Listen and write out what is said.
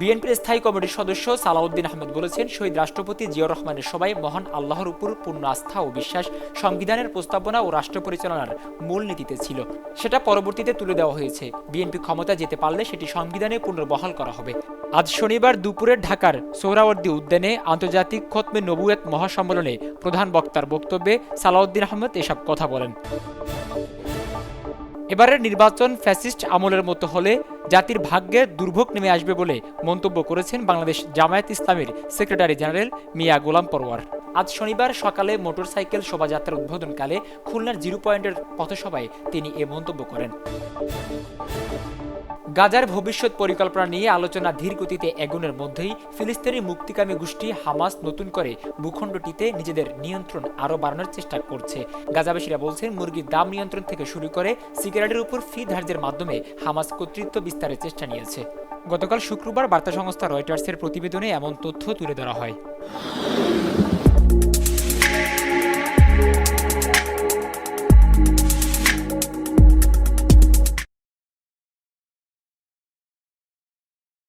বিএনপির স্থায়ী কমিটির সদস্য সালাউদ্দিন আহমেদ বলেছেন, শহীদ রাষ্ট্রপতি জিয়াউর রহমানের সবাই মহান আল্লাহর উপর পূর্ণ আস্থা ও বিশ্বাস সংবিধানের প্রস্তাবনা ও রাষ্ট্র পরিচালনার মূল নীতিতে ছিল। সেটা পরবর্তীতে তুলে দেওয়া হয়েছে। বিএনপি ক্ষমতা যেতে পারলে সেটি সংবিধানে পুনর্বহাল করা হবে। আজ শনিবার দুপুরে ঢাকার সোহরাওয়ার্দী উদ্যানে আন্তর্জাতিক খতমে নবুয়েত মহাসম্মেলনে প্রধান বক্তার বক্তব্যে সালাউদ্দিন আহমেদ এসব কথা বলেন। এবারের নির্বাচন ফ্যাসিস্ট আমলের মতো হলে জাতির ভাগ্যে দুর্ভোগ নেমে আসবে বলে মন্তব্য করেছেন বাংলাদেশ জামায়াত ইসলামের সেক্রেটারি জেনারেল মিয়া গোলাম পরওয়ার। আজ শনিবার সকালে মোটরসাইকেল শোভাযাত্রার উদ্বোধনকালে খুলনার জিরো পয়েন্টের পথসভায় তিনি এ মন্তব্য করেন। গাজার ভবিষ্যৎ পরিকল্পনা নিয়ে আলোচনা ধীর গতিতে এগুনের মধ্যেই ফিলিস্তিনি মুক্তিকামী গোষ্ঠী হামাস নতুন করে ভূখণ্ডটিতে নিজেদের নিয়ন্ত্রণ আরও বাড়ানোর চেষ্টা করছে। গাজাবাসীরা বলছেন, মুরগির দাম নিয়ন্ত্রণ থেকে শুরু করে সিগারেটের উপর ফি ধার্যের মাধ্যমে হামাস কর্তৃত্ব বিস্তারের চেষ্টা নিয়েছে। গতকাল শুক্রবার বার্তা সংস্থা রয়টার্সের প্রতিবেদনে এমন তথ্য তুলে ধরা হয়।